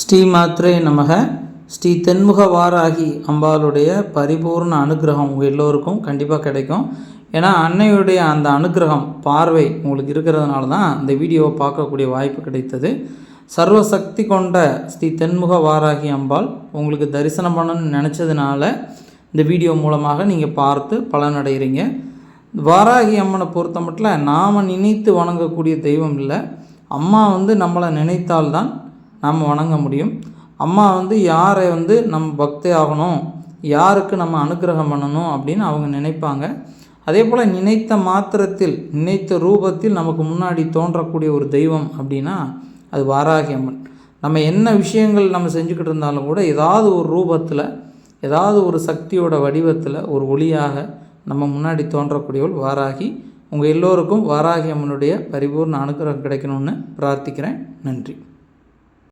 ஸ்ரீ மாத்ரே நமக. ஸ்ரீ தென்முக வாராகி அம்பாளுடைய பரிபூர்ண அனுகிரகம் உங்கள் எல்லோருக்கும் கண்டிப்பாக கிடைக்கும். ஏன்னா அன்னையுடைய அந்த அனுகிரகம் பார்வை உங்களுக்கு இருக்கிறதுனால தான் இந்த வீடியோவை பார்க்கக்கூடிய வாய்ப்பு கிடைத்தது. சர்வசக்தி கொண்ட ஸ்ரீ தென்முக வாராகி அம்பாள் உங்களுக்கு தரிசனம் பண்ணணும்னு நினச்சதுனால இந்த வீடியோ மூலமாக நீங்கள் பார்த்து பலனடைகிறீங்க. வாராகி அம்மனை பொறுத்த மட்டும் நாம் நினைத்து வணங்கக்கூடிய தெய்வம் இல்லை. அம்மா வந்து நம்மளை நினைத்தால்தான் நாம் வணங்க முடியும். அம்மா வந்து யாரை வந்து நம்ம பக்தி ஆகணும் யாருக்கு நம்ம அனுகிரகம் பண்ணணும் அப்படின்னு அவங்க நினைப்பாங்க. அதே போல் நினைத்த மாத்திரத்தில் நினைத்த ரூபத்தில் நமக்கு முன்னாடி தோன்றக்கூடிய ஒரு தெய்வம் அப்படின்னா அது வாராகி அம்மன் நம்ம என்ன விஷயங்கள் நம்ம செஞ்சுக்கிட்டு இருந்தாலும் கூட ஏதாவது ஒரு ரூபத்தில் ஏதாவது ஒரு சக்தியோட வடிவத்தில் ஒரு ஒளியாக நம்ம முன்னாடி தோன்றக்கூடியவள் வாராகி உங்கள் எல்லோருக்கும் வாராகி அம்மனுடைய பரிபூர்ண அனுகிரகம் கிடைக்கணும்னு பிரார்த்திக்கிறேன். நன்றி.